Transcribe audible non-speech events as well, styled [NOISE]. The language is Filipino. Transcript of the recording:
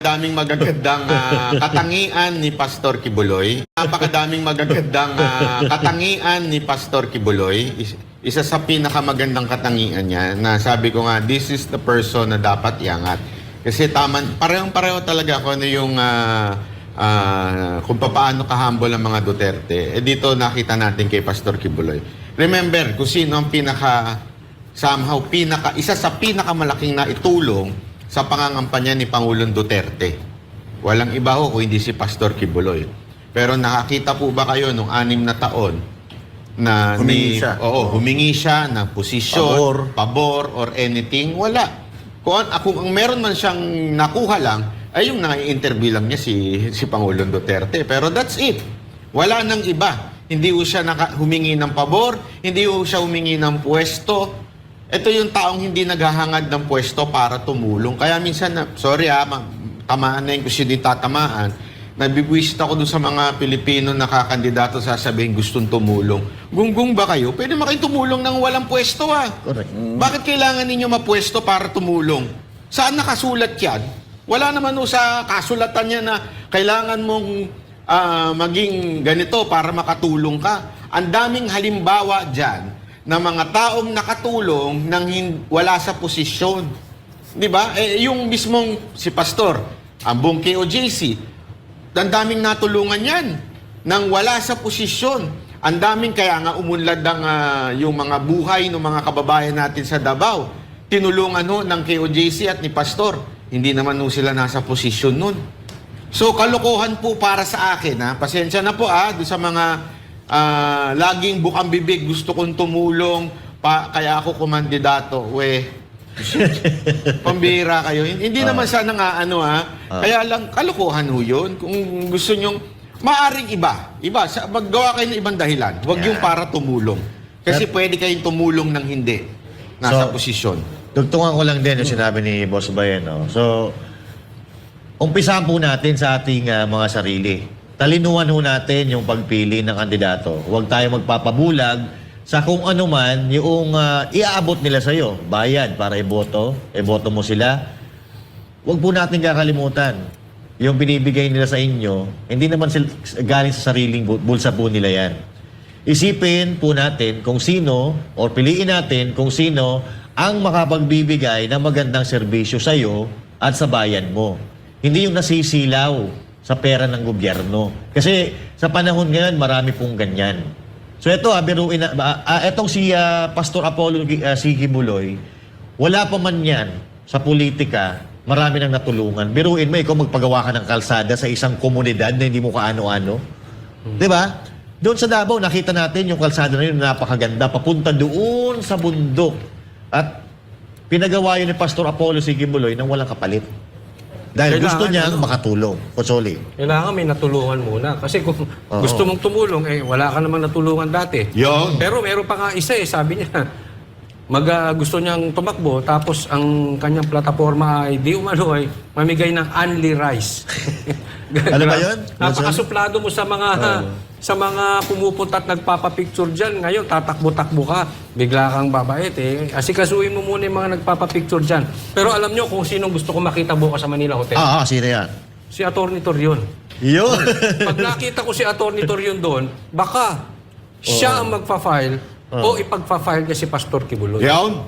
Daming magagandang ah, katangian ni Pastor Kibuloy. Napakadaming magagandang ah, katangian ni Pastor Kibuloy. Is- isa sa pinakamagandang katangian niya na sabi ko nga, this is the person na dapat iangat. Kasi taman, parehong-pareho talaga kung ano yung ah, ah, kung paano ka-humble ang mga Duterte. Eh dito nakita natin kay Pastor Kibuloy. Remember, kung sino ang pinaka somehow pinaka isa sa pinakamalaking na itulong sa pangangampanya ni Pangulong Duterte. Walang iba ho kung hindi si Pastor Kibuloy. Pero nakakita po ba kayo nung anim na taon na Humingi siya. Oo, humingi siya ng posisyon, Pabor. pabor or anything, wala. Kung, an- kung ang meron man siyang nakuha lang, ay yung nai-interview lang niya si, si Pangulong Duterte. Pero that's it. Wala nang iba. Hindi ho siya naka, humingi ng pabor, hindi ho siya humingi ng pwesto. Ito yung taong hindi naghahangad ng pwesto para tumulong. Kaya minsan, na, sorry ha, ma- tamaan na kung sino yung tatamaan. Nabibwisit ako dun sa mga Pilipino na kakandidato sasabihin gustong tumulong. Gunggong ba kayo? Pwede ba kayong tumulong ng walang pwesto ha? Correct. Bakit kailangan ninyo mapwesto para tumulong? Saan nakasulat yan? Wala naman ho sa kasulatan niya na kailangan mong ah, maging ganito para makatulong ka. Ang daming halimbawa dyan na mga taong nakatulong nang wala sa posisyon. Di ba? Eh, yung mismong si Pastor, ang buong KOJC, ang daming natulungan yan nang wala sa posisyon. Ang daming kaya nga umunlad ang ah, yung mga buhay ng mga kababayan natin sa Davao. Tinulungan ho ng KOJC at ni Pastor. Hindi naman ho sila nasa posisyon nun. So kalokohan po para sa akin ha. Pasensya na po ah sa mga ah, laging bukang bibig gusto kong tumulong pa kaya ako kumandidato. We, [LAUGHS] Pambira kayo. Hindi naman sana nga ano ha. Kaya lang kalokohan ho yun. Kung gusto nyong maaring iba. Iba. Sa, maggawa kayo ng ibang dahilan. Huwag yung para tumulong. Kasi pwede kayong tumulong ng hindi. Nasa So- posisyon. Tugtungan ko lang din yung sinabi ni Boss Bayan. No? So, umpisahan po natin sa ating ah, mga sarili. Talinuhan ho natin yung pagpili ng kandidato. Huwag tayo magpapabulag sa kung ano man yung ah, iaabot nila sa'yo. Bayad para iboto. Iboto mo sila. Huwag po natin kakalimutan. Yung binibigay nila sa inyo, hindi naman sil- galing sa sariling bu- bulsa po nila yan. Isipin po natin kung sino, or piliin natin kung sino ang makapagbibigay ng magandang serbisyo sa iyo at sa bayan mo. Hindi yung nasisilaw sa pera ng gobyerno. Kasi sa panahon ngayon, marami pong ganyan. So ito, ah, biruin na, ah, ah, etong si ah, Pastor Apollo uh, Sigibuloy, wala pa man yan sa politika, marami nang natulungan. Biruin mo, ikaw magpagawa ka ng kalsada sa isang komunidad na hindi mo kaano-ano. Di ba? Doon sa Davao, nakita natin yung kalsada na yun, napakaganda, papunta doon sa bundok. At pinagawa yun ni Pastor Apollo Sigibuloy nang walang kapalit. Dahil Kailangan, gusto niya ano? makatulong. Konsoli. Kailangan may natulungan muna. Kasi kung gusto mong tumulong, eh wala ka namang natulungan dati. Yun. Pero meron pa nga isa eh, sabi niya, mag, ah, gusto niyang tumakbo, tapos ang kanyang plataforma ay di umano ay mamigay ng only rice. [LAUGHS] Ano ba yun? Napakasuplado mo sa mga sa mga pumupunta at nagpapapicture dyan. Ngayon, tatakbo-takbo ka. Bigla kang babait eh. Asikasuhin mo muna yung mga nagpapapicture dyan. Pero alam nyo kung sinong gusto ko makita bukas sa Manila Hotel? Ah, ah, sino yan? Si Atty. Torion. Yun! Pag nakita ko si Atty. Torion doon, baka siya ang magpa-file o ipagpa-file niya si Pastor Kibuloy. Yan.